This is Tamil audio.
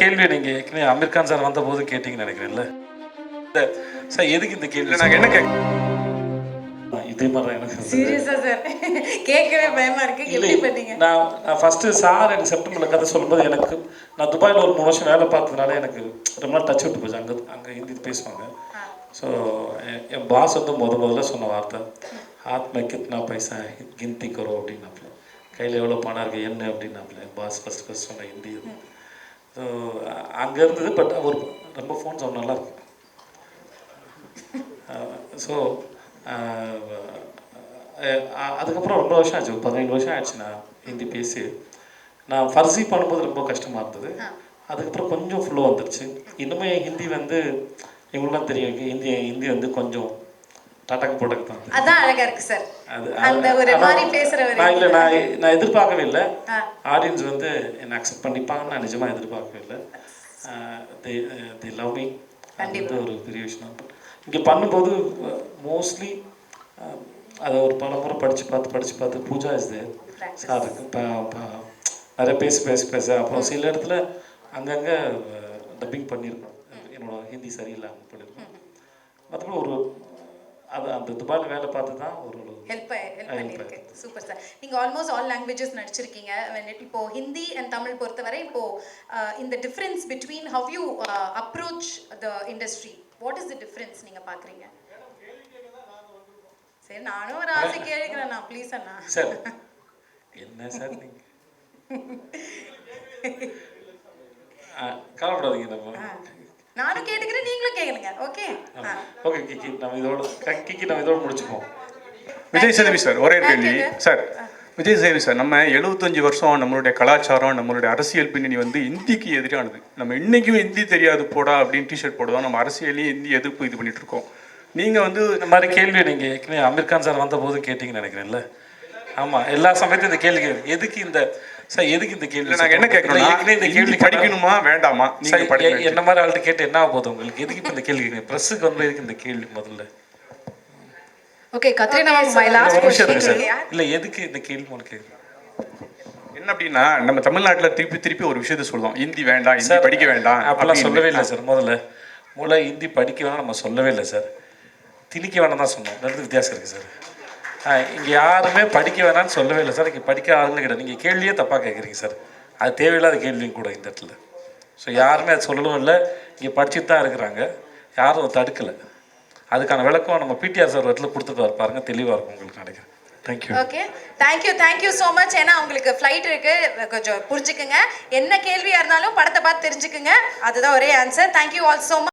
கேள்வி நீங்க ஏற்கனவே அமீர் கான் சார் வந்த போது கேட்டீங்கன்னு நினைக்கிறேன்ல. சார் எதுக்கு இந்த கேள்வி? நாங்கள் என்ன கேட்க இதே மாதிரி எனக்கு. சீரியஸா சார்? கேட்கவே பயமா இருக்கு. இல்லை எப்படி பண்ணீங்க? நான் நான் ஃபஸ்ட்டு சார் எனக்கு செப்டம்பரில் கதை சொல்லும்போது எனக்கு நான் துபாயில் ஒரு மூணு வருஷம் வேலை பார்த்ததுனால எனக்கு ரொம்ப நாள் டச் விட்டு போச்சு. அங்கே அங்கே ஹிந்தி பேசுவாங்க. ஸோ என் பாஸ் வந்து முத முதல்ல சொன்ன வார்த்தை ஹாத் மே கித்னா பைசா கிந்தி கரோ அப்படின்னாப்புல. கையில் எவ்வளோ பணம் இருக்குது என்ன அப்படின்னாப்புல. பாஸ் ஃபஸ்ட் ஃபஸ்ட் சொன்ன ஹிந்தி அங்கே இருந்தது பட் அவர் ரொம்ப ஃபோன் சவுண்ட் நல்லா இருக்கு ஸோ அதுக்கப்புறம் ரொம்ப வருஷம் ஆச்சு. பதினேழு வருஷம் ஆச்சு நான் ஹிந்தி பேசி. நான் ஃபர்ஸி பண்ணும்போது ரொம்ப கஷ்டமாக இருந்தது. அதுக்கப்புறம் கொஞ்சம் ஃப்ளோ வந்துருச்சு. இன்னுமே ஹிந்தி வந்து இவங்களுக்குலாம் தெரியும் ஹிந்தி ஹிந்தி வந்து கொஞ்சம் டடக்கு போட்டக்கு தான் அதான் அழகா இருக்கு சார். அது அந்த ஒரு மாதிரி பேசுறவர் நான் இல்லை நான் நான் எதிர்பார்க்கவே இல்லை. ஆடியன்ஸ் வந்து என்னை அக்செப்ட் பண்ணிப்பாங்கன்னு நான் நிஜமாக எதிர்பார்க்கவே இல்லை. தி தி லவ் மீ அது ஒரு பெரிய விஷயம் இங்கே பண்ணும்போது மோஸ்ட்லி அதை ஒரு பல முறை படித்து பார்த்து படித்து பார்த்து பூஜா இஸ் தேர் சார் நிறைய பேசி பேசி பேச. அப்புறம் சில இடத்துல அங்கங்கே டப்பிங் பண்ணியிருக்கோம். என்னோட ஹிந்தி சரியில்லாமல் பண்ணியிருக்கோம் மற்றபடி ஒரு அது அந்த துபாயில் வேலை பார்த்து தான் ஒரு ஹெல்ப் ஹெல்ப் பண்ணிருக்கு சூப்பர் சார் நீங்க ஆல்மோஸ்ட் ஆல் லாங்குவேஜஸ் நடிச்சிருக்கீங்க. இப்போ ஹிந்தி அண்ட் தமிழ் பொறுத்தவரை இப்போ இந்த difference between how you approach the industry what is the difference நீங்க பாக்குறீங்க? சரி நானும் ஒரு ஆசை கேட்கிறேன். நான் ப்ளீஸ் அண்ணா. சார் என்ன சார் கவலைப்படாதீங்க நம்ம நானும் கேட்டுக்கிறேன் நீங்களும் கேளுங்க. ஓகே ஓகே கிக்கி நம்ம இதோட க- கிக்கி நம்ம இதோட முடிச்சுப்போம் விஜய் சேதுவி சார் ஒரே கேள்வி. sir. சார் விஜய் சேதுவி சார் நம்ம எழுபத்தஞ்சு வருஷம் நம்மளுடைய கலாச்சாரம் நம்மளுடைய அரசியல் பின்னணி வந்து இந்திக்கு எதிரானது. நம்ம இன்னைக்கும் ஹிந்தி தெரியாது போடா அப்படின்னு டிஷர்ட் போடுவோம். நம்ம அரசியலையும் இந்தி எதிர்ப்பு இது பண்ணிட்டு இருக்கோம். நீங்க வந்து இந்த மாதிரி கேள்வி நீங்க ஏற்கனவே அமீர் கான் சார் வந்த போது கேட்டீங்கன்னு நினைக்கிறேன்ல. ஆமா எல்லா சமயத்தையும் இந்த கேள்வி கேக்குது. எதுக்கு இந்த சார் எதுக்கு இந்த கேள்வி இல்ல, நாங்க என்ன கேட்கறோம் ஏற்கனவே இந்த கேள்வி படிக்கணுமா வேண்டாமா? நீங்க சார், படிக்க என்ன மாதிரி ஆள்கிட்ட கேட்டு என்ன போகுது உங்களுக்கு? எதுக்கு இப்ப இந்த கேள்வி கேட்குறீங்க? ப்ரெஸ்ஸுக்கு வந்து எதுக்கு இந்த கேள்வி முதல்ல. Okay Katrina my last sir இல்ல எதுக்கு இந்த கேள்வி உங்களுக்கு? என்ன அப்படின்னா நம்ம தமிழ்நாட்டுல திருப்பி திருப்பி ஒரு விஷயத்த சொல்லுவோம். ஹிந்தி வேண்டாம் ஹிந்தி சார், படிக்க வேண்டாம் அப்பெல்லாம். சொல்லவே இல்லை சார் முதல்ல. முதல்ல ஹிந்தி படிக்க வேணாம் நம்ம சொல்லவே இல்லை சார். திணிக்க வேணாம் தான் சொன்னோம். ரெண்டு வித்தியாசம் இருக்குது சார். இங்கே யாருமே படிக்க வேணாம்னு சொல்லவே இல்லை சார். இங்கே படிக்க ஆளுங்க கிடையாது. நீங்கள் கேள்வியே தப்பாக கேட்குறீங்க சார். அது தேவையில்லாத கேள்வியும் கூட இந்த இடத்துல. ஸோ யாருமே அது சொல்லவும் இல்லை. இங்கே படிச்சுட்டு தான் இருக்கிறாங்க. யாரும் தடுக்கலை. அதுக்கான விளக்கம் நம்ம பிடிஆர் சார் இடத்துல கொடுத்துட்டு பாருங்க. தெளிவாக இருக்கும் உங்களுக்கு நினைக்கிறேன். Thank you okay thank you thank you so much ஏன்னா உங்களுக்கு ஃப்ளைட் இருக்குது கொஞ்சம் புரிஞ்சுக்குங்க. என்ன கேள்வியா இருந்தாலும் படத்தை பார்த்து தெரிஞ்சுக்குங்க. அதுதான் ஒரே answer thank you all so much